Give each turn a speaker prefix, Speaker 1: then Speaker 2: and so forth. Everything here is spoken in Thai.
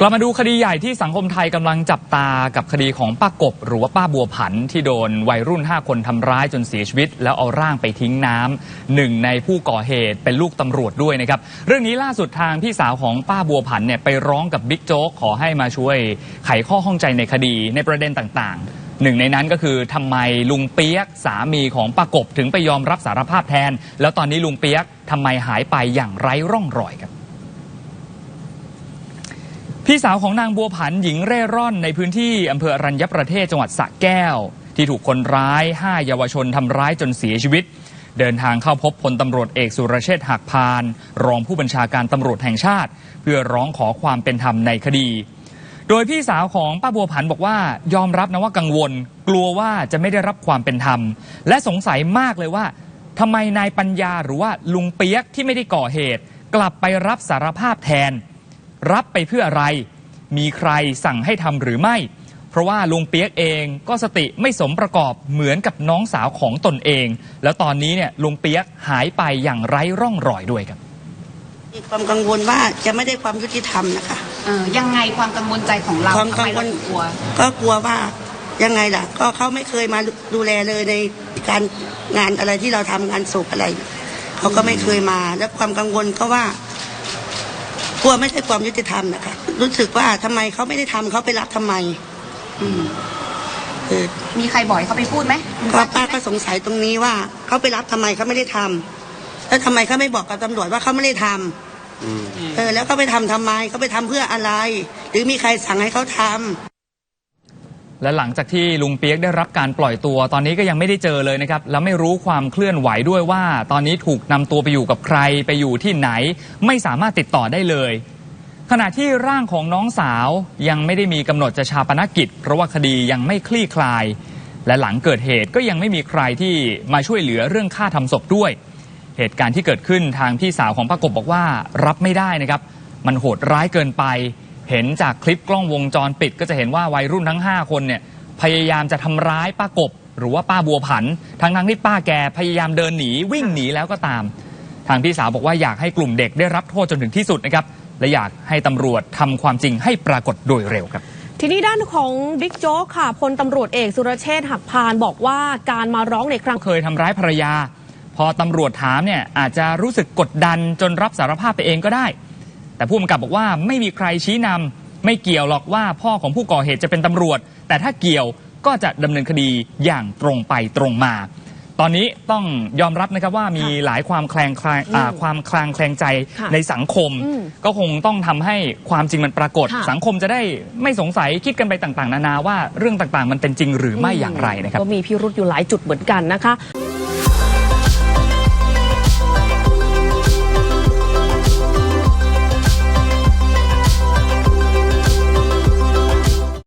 Speaker 1: กลับมาดูคดีใหญ่ที่สังคมไทยกำลังจับตากับคดีของป้ากบ หรือว่าป้าบัวผันที่โดนวัยรุ่น 5 คนทำร้ายจนเสียชีวิต แล้วเอาร่างไปทิ้งน้ำหนึ่งในผู้ก่อเหตุเป็นลูกตำรวจด้วยนะครับ เรื่องนี้ล่าสุดทางพี่สาวของป้าบัวผันเนี่ยไปร้องกับบิ๊กโจ๊กขอให้มาช่วยไขข้อข้องใจในคดีในประเด็นต่างๆหนึ่งในนั้นก็คือทำไมลุงเปียกสามีของป้ากบถึงไปยอมรับสารภาพแทน แล้วตอนนี้ลุงเปียกทำไมหายไปอย่างไร้ร่องรอยครับ พี่สาวของนางบัวผันหญิงเร่ร่อนในพื้นที่อำเภออรัญญประเทศจังหวัดสระแก้ว ที่ถูกคนร้าย5เยาวชนทำร้ายจนเสียชีวิต เดินทางเข้าพบพลตำรวจเอกสุรเชษฐ์หักพาน รองผู้บัญชาการตำรวจแห่งชาติ เพื่อร้องขอความเป็นธรรมในคดี โดยพี่สาวของป้าบัวผันบอกว่ายอมรับนะว่ากังวล กลัวว่าจะไม่ได้รับความเป็นธรรม และสงสัยมากเลยว่าทำไมนายปัญญาหรือว่าลุงเปียกที่ไม่ได้ก่อเหตุ กลับไปรับสารภาพแทน รับไปเพื่ออะไร มีใครสั่งให้ทำหรือไม่ เพราะว่าลุงเปียกเองก็สติไม่สมประกอบเหมือนกับน้องสาวของตนเอง แล้วตอนนี้เนี่ยลุงเปียกหายไปอย่างไร้ร่องรอยด้วยครับ
Speaker 2: มีความกังวลว่าจะไม่ได้ความยุติธรรมนะคะ
Speaker 3: เออยังไงความกังวลใจของเรา
Speaker 2: ความ
Speaker 3: ทำไม
Speaker 2: กังว
Speaker 3: เรา
Speaker 2: ล
Speaker 3: ถึงกลัว
Speaker 2: ก็กลัวว่ายังไงล่ะ ก็เขาไม่เคยมาดูแลเลยในการงานอะไรที่เราทำงานศพอะไร เขาก็ไม่เคยมา แล้วความกังวลก็ว่า กลัวไม่ใช่ความยุติธรรมนะคะรู้สึกว่าทำไมเขาไม่ได้ทำเขาไปรับทำไม
Speaker 3: อืม
Speaker 2: เออ
Speaker 3: มีใครบอกให้เขาไปพูดไหมคุณ
Speaker 2: ก็
Speaker 3: ป้า
Speaker 2: ป้า
Speaker 3: คิดไหม
Speaker 2: ก็สงสัยตรงนี้ว่าเขาไปรับทำไมเขาไม่ได้ทำแล้วทำไมเขาไม่บอกกับตำรวจว่าเขาไม่ได้ทำเออแล้วเขาไปทำทำไมเขาไปทำเพื่ออะไร หรือมีใครสั่งให้เขาทำ
Speaker 1: และหลังจากที่ลุงเปียกได้รับการปล่อยตัวตอนนี้ก็ยังไม่ได้เจอเลยนะครับ แล้วไม่รู้ความเคลื่อนไหวด้วยว่า ตอนนี้ถูกนำตัวไปอยู่กับใครไปอยู่ที่ไหน ไม่สามารถติดต่อได้เลย ขณะที่ร่างของน้องสาวยังไม่ได้มีกำหนดจะชาปนกิจ เพราะว่าคดียังไม่คลี่คลาย และหลังเกิดเหตุก็ยังไม่มีใครที่มาช่วยเหลือเรื่องค่าทำศพด้วย เหตุการณ์ที่เกิดขึ้นทางพี่สาวของป้ากบบอกว่ารับไม่ได้นะครับ มันโหดร้ายเกินไป เห็นจากคลิปกล้องวงจรปิด ก็จะเห็นว่าวัยรุ่นทั้ง 5 คนเนี่ยพยายามจะทำร้ายป้ากบ หรือว่าป้าบัวผัน ทั้งทั้งๆที่ป้าแกพยายามเดินหนีวิ่งหนีแล้วก็ตาม ทางพี่สาวบอกว่าอยากให้กลุ่มเด็กได้รับโทษจนถึงที่สุดนะครับ และอยากให้ตำรวจทำความจริงให้ปรากฏโดยเร็วครับ
Speaker 4: ทีนี้ด้านของบิ๊กโจ๊กค่ะพลตำรวจเอกสุรเชษฐ์หักพานบอกว่าการมาร้องในครั้ง
Speaker 1: เคยทำร้ายภรรยา พอตำรวจถามเนี่ยอาจจะรู้สึกกดดันจนรับสารภาพไปเองก็ได้ แต่ผู้กำกับบอกว่าไม่มีใครชี้นำไม่เกี่ยวหรอกว่าพ่อของผู้ก่อเหตุจะเป็นตำรวจ แต่ถ้าเกี่ยวก็จะดำเนินคดีอย่างตรงไปตรงมา ตอนนี้ต้องยอมรับนะครับว่ามีหลายความแคลงคลายอ่าความคลางแคลงใจ
Speaker 4: ค่ะ
Speaker 1: ในสังคม
Speaker 4: อืม
Speaker 1: ก็คงต้องทำให้ความจริงมันปรากฏ
Speaker 4: ค่ะ
Speaker 1: สังคมจะได้ไม่สงสัยคิดกันไปต่างๆ นานาว่าเรื่องต่างๆ มันเป็นจริงหรือไม่อย่างไรนะครับ
Speaker 4: ก็มีพิรุธอยู่หลายจุดเหมือนกันนะคะ「